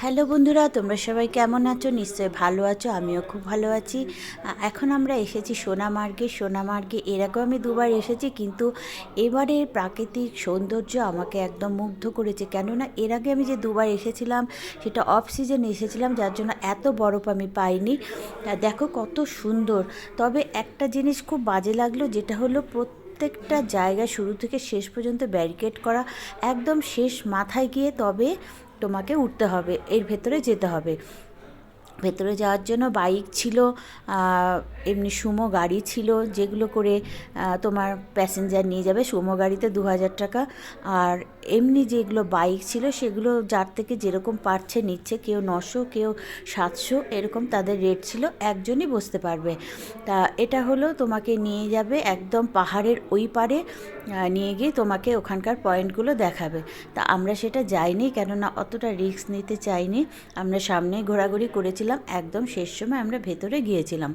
Hello বন্ধুরা, তোমরা সবাই কেমন আছো? নিশ্চয়ই ভালো আছো, আমিও খুব ভালো আছি। এখন আমরা এসেছি সোনামার্গে সোনামার্গে এর আগেও আমি দুবার এসেছি, কিন্তু এবারের প্রাকৃতিক সৌন্দর্য আমাকে একদম মুগ্ধ করেছে। কেননা এর আগে আমি যে দুবার এসেছিলাম, সেটা অফ সিজনে এসেছিলাম, যার জন্য এত বরফ আমি পাইনি। দেখো কত সুন্দর। তবে একটা জিনিস খুব বাজে লাগল, যেটা হলো প্রত্যেকটা জায়গা শুরু থেকে শেষ পর্যন্ত ব্যারিকেড করা, একদম শেষ মাথায় গিয়ে। তবে তোমাকে উঠতে হবে এর ভেতরে যেতে হবে। ভেতরে যাওয়ার জন্য বাইক ছিল এমনি সুমো গাড়ি ছিল, যেগুলো করে তোমার প্যাসেঞ্জার নিয়ে যাবে। সুমো গাড়িতে দু হাজার টাকা। আর এমনি যেগুলো বাইক ছিল, সেগুলো যার থেকে যেরকম পারছে নিচ্ছে, কেউ নশো, কেউ সাতশো, এরকম তাদের রেট ছিল। একজনই বসতে পারবে। তা এটা হলো, তোমাকে নিয়ে যাবে একদম পাহাড়ের ওই পারে নিয়ে গিয়ে তোমাকে ওখানকার পয়েন্টগুলো দেখাবে। তা আমরা সেটা যাইনি, কেননা অতটা রিস্ক নিতে চাইনি। আমরা সামনেই ঘোরাঘুরি করেছিলাম। একদম শেষ সময় আমরা ভেতরে গিয়েছিলাম।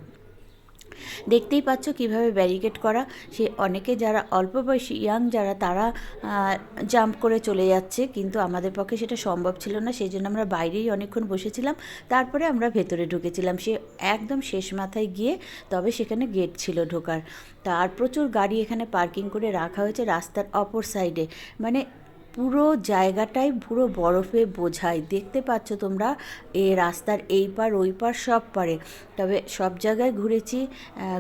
দেখতেই পাচ্ছ কীভাবে ব্যারিকেড করা। সে অনেকে যারা অল্প বয়সী ইয়াং যারা, তারা জাম্প করে চলে যাচ্ছে। কিন্তু আমাদের পক্ষে সেটা সম্ভব ছিল না সেই জন্য আমরা বাইরেই অনেকক্ষণ বসেছিলাম। তারপরে আমরা ভেতরে ঢুকেছিলাম। সে একদম শেষ মাথায় গিয়ে তবে সেখানে গেট ছিল ঢোকার। তার প্রচুর গাড়ি এখানে পার্কিং করে রাখা হয়েছে রাস্তার অপর সাইডে মানে পুরো জায়গাটাই পুরো বরফে বোঝাই দেখতে পাচ্ছ তোমরা, এ রাস্তার এই পার, ওই পার, সব পারে। তবে সব জায়গায় ঘুরেছি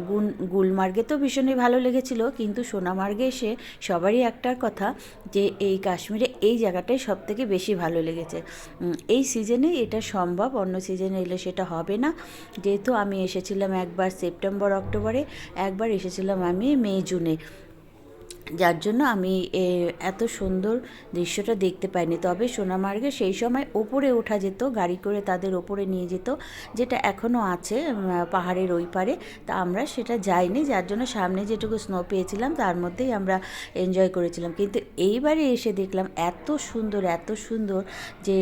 গুন, গুলমার্গে তো ভীষণই ভালো লেগেছিল, কিন্তু সোনামার্গে এসে সবারই একটার কথা যে, এই কাশ্মীরে এই জায়গাটাই সব থেকে বেশি ভালো লেগেছে। এই সিজনে এটা সম্ভব, অন্য সিজনে এলে সেটা হবে না। যেহেতু আমি এসেছিলাম একবার সেপ্টেম্বর, অক্টোবরে, একবার এসেছিলাম আমি মে, জুনে। যার জন্য আমি এত সুন্দর দৃশ্যটা দেখতে পাইনি। তবে সোনামার্গে সেই সময় ওপরে ওঠা যেত, গাড়ি করে তাদের ওপরে নিয়ে যেত, যেটা এখনও আছে পাহাড়ের ওই পারে। তা আমরা সেটা যাইনি, যার জন্য সামনে যেটুকু স্নো পেয়েছিলাম, তার মধ্যেই আমরা এনজয় করেছিলাম। কিন্তু এইবারে এসে দেখলাম এত সুন্দর এত সুন্দর যে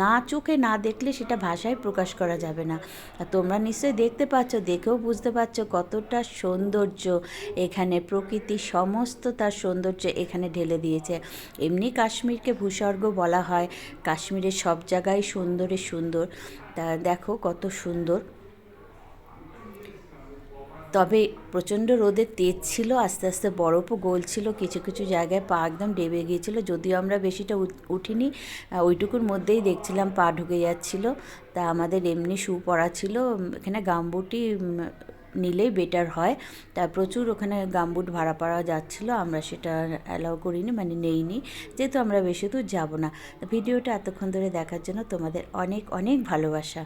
না চোখে না দেখলে সেটা ভাষায় প্রকাশ করা যাবে না। তোমরা নিশ্চয়ই দেখতে পাচ্ছ, দেখেও বুঝতে পারছ কতটা সৌন্দর্য এখানে। প্রকৃতি সমস্ত তার সৌন্দর্য এখানে ঢেলে দিয়েছে। এমনি কাশ্মীরকে ভূস্বর্গ বলা হয়। কাশ্মীরের সব জায়গায় সুন্দরে সুন্দর। তা দেখো কত সুন্দর। তবে প্রচণ্ড রোদের তেজ ছিল, আস্তে আস্তে বরফও গলছিল কিছু কিছু জায়গায় পা একদম ডেবে গিয়েছিল। যদিও আমরা বেশিটা উঠিনি ওইটুকুর মধ্যেই দেখছিলাম পা ঢুকে যাচ্ছিল। তা আমাদের এমনি শু পরা ছিল এখানে গামবুটি নিলেই বেটার হয়। তা প্রচুর ওখানে গামবুট ভাড়া পাড়া যাচ্ছিল, আমরা সেটা অ্যালাউ করিনি মানে নেইনি, যেহেতু আমরা বেশি দূর যাব না। ভিডিওটা এতক্ষণ ধরে দেখার জন্য তোমাদের অনেক অনেক ভালোবাসা।